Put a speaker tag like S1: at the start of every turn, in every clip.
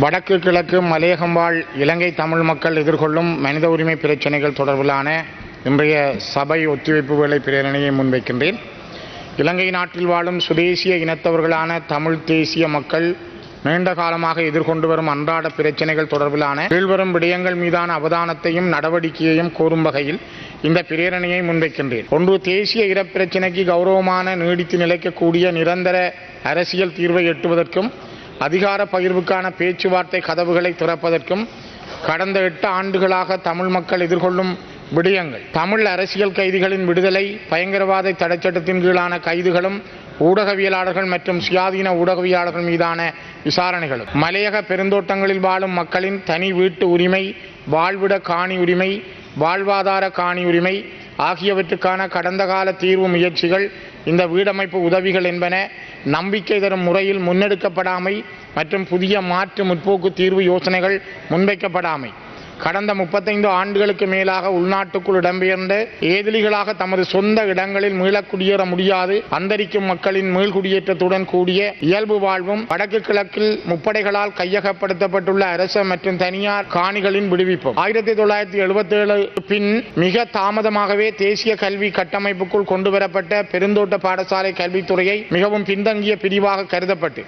S1: வடக்கு கிழக்கு மலையகம்பாள் இலங்கை தமிழ் மக்கள் எதிர்கொள்ளும் மனித உரிமை பிரச்சினைகள் தொடர்பிலான இன்றைய சபை ஒத்திவைப்பு வேலை பிரேரணையை முன்வைக்கின்றேன். இலங்கை நாட்டில் வாழும் சுதேசிய இனத்தவர்களான தமிழ் தேசிய மக்கள் நீண்ட காலமாக எதிர்கொண்டு வரும் அன்றாட பிரச்சினைகள் தொடர்பிலான கீழ்வரும் விடயங்கள் மீதான அவதானத்தையும் நடவடிக்கையையும் கோரும் வகையில் இந்த பிரேரணையை முன்வைக்கின்றேன். ஒன்று தேசிய இனப்பிரச்சினைக்கு கௌரவமான நீடித்து நிலைக்கக்கூடிய நிரந்தர அரசியல் தீர்வை எட்டுவதற்கும் அதிகார பகிர்வுக்கான பேச்சுவார்த்தை கதவுகளை திறப்பதற்கும் கடந்த எட்டு ஆண்டுகளாக தமிழ் மக்கள் எதிர்கொள்ளும் விடயங்கள். தமிழ் அரசியல் கைதிகளின் விடுதலை பயங்கரவாத தடைச்சட்டத்தின் கீழான கைதுகளும் ஊடகவியலாளர்கள் மற்றும் சுயாதீன ஊடகவியலாளர்கள் மீதான விசாரணைகளும். மலையக பெருந்தோட்டங்களில் வாழும் மக்களின் தனி வீட்டு உரிமை வாழ்விட காணி உரிமை வாழ்வாதார காணி உரிமை ஆகியவற்றுக்கான கடந்த கால தீர்வு முயற்சிகள் இந்த வீடமைப்பு உதவிகள் என்பன நம்பிக்கை தரும் முறையில் முன்னெடுக்கப்படாமை மற்றும் புதிய மாற்று முற்போக்கு தீர்வு யோசனைகள் முன்வைக்கப்படாமை. கடந்த முப்பத்தைந்து ஆண்டுகளுக்கு மேலாக உள்நாட்டுக்குள் இடம்பெயர்ந்த ஏதிலிகளாக தமது சொந்த இடங்களில் மீள குடியேற முடியாது. அந்தரிக்கும் மக்களின் மீள்குடியேற்றத்துடன் கூடிய இயல்பு வாழ்வும் வடக்கு கிழக்கில் முப்படைகளால் கையகப்படுத்தப்பட்டுள்ள அரச மற்றும் தனியார் காணிகளின் விடுவிப்பும். ஆயிரத்தி தொள்ளாயிரத்தி எழுபத்தி ஏழு பின் மிக தாமதமாகவே தேசிய கல்வி கட்டமைப்புக்குள் கொண்டுவரப்பட்ட பெருந்தோட்ட பாடசாலை கல்வித்துறையை மிகவும் பின்தங்கிய பிரிவாக கருதப்பட்டு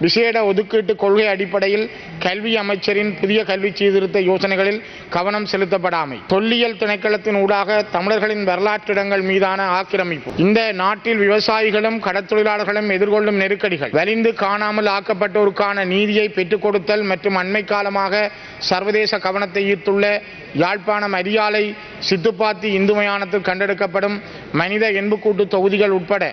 S1: விசேட ஒதுக்கீட்டு கொள்கை அடிப்படையில் கல்வி அமைச்சரின் புதிய கல்வி சீர்திருத்த யோசனைகளில் கவனம் செலுத்தப்படாமை. தொல்லியல் திணைக்களத்தின் ஊடாக தமிழர்களின் வரலாற்றிடங்கள் மீதான ஆக்கிரமிப்பு. இந்த நாட்டில் விவசாயிகளும் கடற்தொழிலாளர்களும் எதிர்கொள்ளும் நெருக்கடிகள். வலிந்து காணாமல் ஆக்கப்பட்டோருக்கான நீதியை பெற்றுக் கொடுத்தல் மற்றும் அண்மை காலமாக சர்வதேச கவனத்தை ஈர்த்துள்ள யாழ்ப்பாணம் அரியாலை சித்துப்பாத்தி இந்து மயானத்தில் கண்டெடுக்கப்படும் மனித எண்புக்கூட்டு தொகுதிகள் உட்பட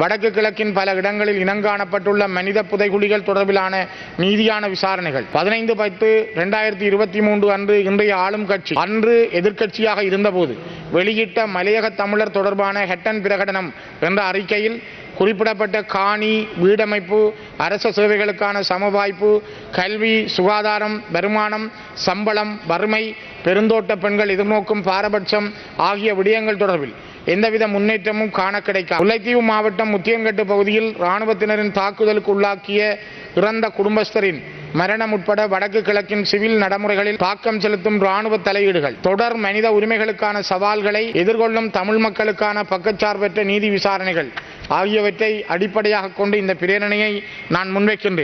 S1: வடக்கு கிழக்கின் பல இடங்களில் இனங்காணப்பட்டுள்ள மனித புதைகுழிகள் தொடர்பிலான நீதியான விசாரணைகள். பதினைந்து பத்து இரண்டாயிரத்தி இருபத்தி மூன்று அன்று இன்றைய ஆளும் கட்சி அன்று எதிர்க்கட்சியாக இருந்தபோது வெளியிட்ட மலையக தமிழர் தொடர்பான ஹெட்டன் பிரகடனம் என்ற அறிக்கையில் குறிப்பிடப்பட்ட காணி வீடமைப்பு அரச சேவைகளுக்கான சமவாய்ப்பு கல்வி சுகாதாரம் வருமானம் சம்பளம் வறுமை பெருந்தோட்ட பெண்கள் எதிர்நோக்கும் பாரபட்சம் ஆகிய விடயங்கள் தொடர்பில் எந்தவித முன்னேற்றமும் காண கிடைக்காது. முல்லைத்தீவு மாவட்டம் முத்தியங்கட்டு பகுதியில் இராணுவத்தினரின் தாக்குதலுக்கு உள்ளாக்கிய இறந்த குடும்பஸ்தரின் மரணம் உட்பட வடக்கு கிழக்கின் சிவில் நடைமுறைகளில் தாக்கம் செலுத்தும் ராணுவ தலையீடுகள். தொடர் மனித உரிமைகளுக்கான சவால்களை எதிர்கொள்ளும் தமிழ் மக்களுக்கான பக்கச்சார்பற்ற நீதி விசாரணைகள் ஆகியவற்றை அடிப்படையாக கொண்டு இந்த பிரேரணையை நான் முன்வைக்கின்றேன்.